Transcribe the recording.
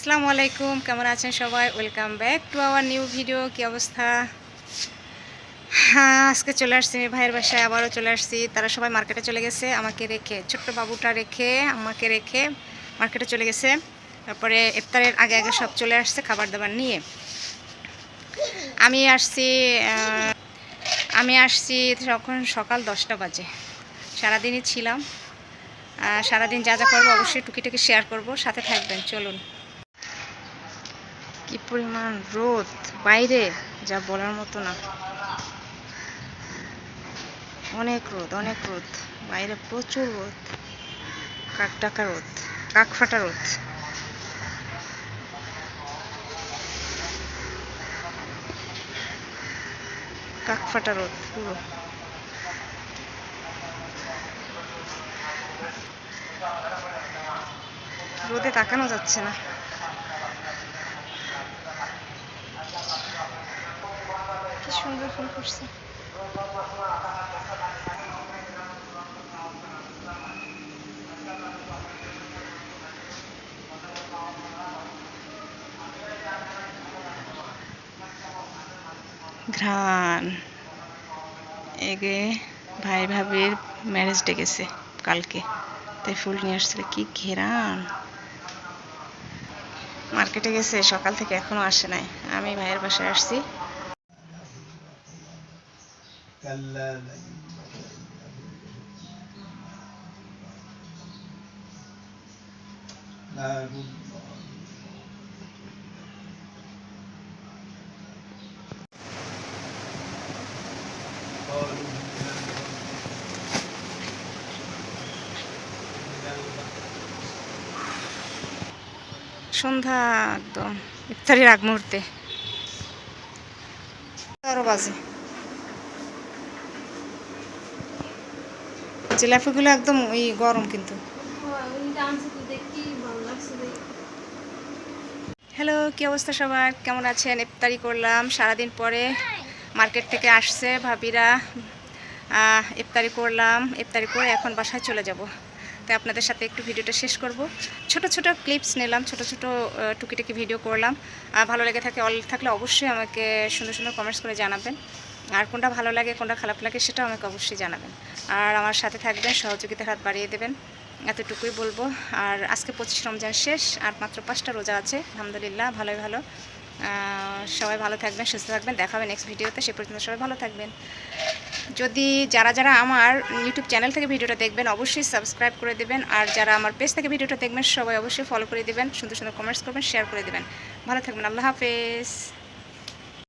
আসসালামু আলাইকুম, কেমন আছেন সবাই? Welcome back to our new video কি অবস্থা? হ্যাঁ আজকে চলে আসছি আমি ভাইয়ের বাসায়, আবারও চলে আসছি। তারা সবাই মার্কেটে চলে গেছে, আমাকে রেখে, ছোট্ট বাবুটা রেখে, আমাকে রেখে মার্কেটে চলে গেছে। তারপরে ইফতারের আগে আগে সব চলে আসছে খাবার দাবার নিয়ে। আমি আসছি আমি আসছি তখন সকাল দশটা বাজে। সারাদিনই ছিলাম। সারাদিন যা যা করব অবশ্যই টুকিটাকি শেয়ার করব। সাথে থাকবেন, চলুন। পরিমাণ রোদ, বাইরে, যা বলার মতো না। অনেক রোদ অনেক রোদ। বাইরে প্রচুর রোদ। কাক ডাকা রোদ, কাক ফাটা রোদ। কাক ফাটা রোদ, পুরো। রোদে তাকানো যাচ্ছে না। সুন্দর ফুল ফুটছে ঘ্রাণ। এগে ভাই ভাবির ম্যারেজ ডেকেছে কালকে। তাই ফুল নিয়ে আসছিল। কি ঘেরান মার্কেটে গেছে, সকাল থেকে এখনও আসে নাই। আমি ভাইয়ের বাসায় আসছি। كلا لئن نار الله قالوا من الغد من الغد সন্ধ্যা একদম ইফতারির আগ মুহূর্তে তেরো বাজে জিলাপিগুলো একদম ওই গরম কিন্তু। হ্যালো, কি অবস্থা সবার? কেমন আছেন? ইফতারি করলাম, সারাদিন পরে মার্কেট থেকে আসছে ভাবিরা। ইফতারি করলাম, ইফতারি করে এখন বাসায় চলে যাব। তাই আপনাদের সাথে একটু ভিডিওটা শেষ করব। ছোট ছোট ক্লিপস নিলাম, ছোট ছোট টুকিটাকি ভিডিও করলাম। আর ভালো লেগে থাকে, অল থাকলে অবশ্যই আমাকে সুন্দর সুন্দর কমেন্টস করে জানাবেন। আর কোনটা ভালো লাগে, কোনটা খারাপ লাগে সেটাও আমাকে অবশ্যই জানাবেন। আর আমার সাথে থাকবেন, সহযোগিতার হাত বাড়িয়ে দেবেন। এতটুকুই বলব। আর আজকে পঁচিশ রমজান শেষ, আর মাত্র পাঁচটা রোজা আছে। আলহামদুলিল্লাহ, ভালোই ভালো। সবাই ভালো থাকবেন, সুস্থ থাকবেন। দেখা হবে নেক্সট ভিডিওতে সে পর্যন্ত সবাই ভালো থাকবেন। যদি যারা যারা আমার ইউটিউব চ্যানেল থেকে ভিডিওটা দেখবেন, অবশ্যই সাবস্ক্রাইব করে দেবেন। আর যারা আমার পেজ থেকে ভিডিওটা দেখবেন, সবাই অবশ্যই ফলো করে দেবেন। সুন্দর সুন্দর কমেন্টস করবেন শেয়ার করে দেবেন। ভালো থাকবেন। আল্লাহ হাফেজ।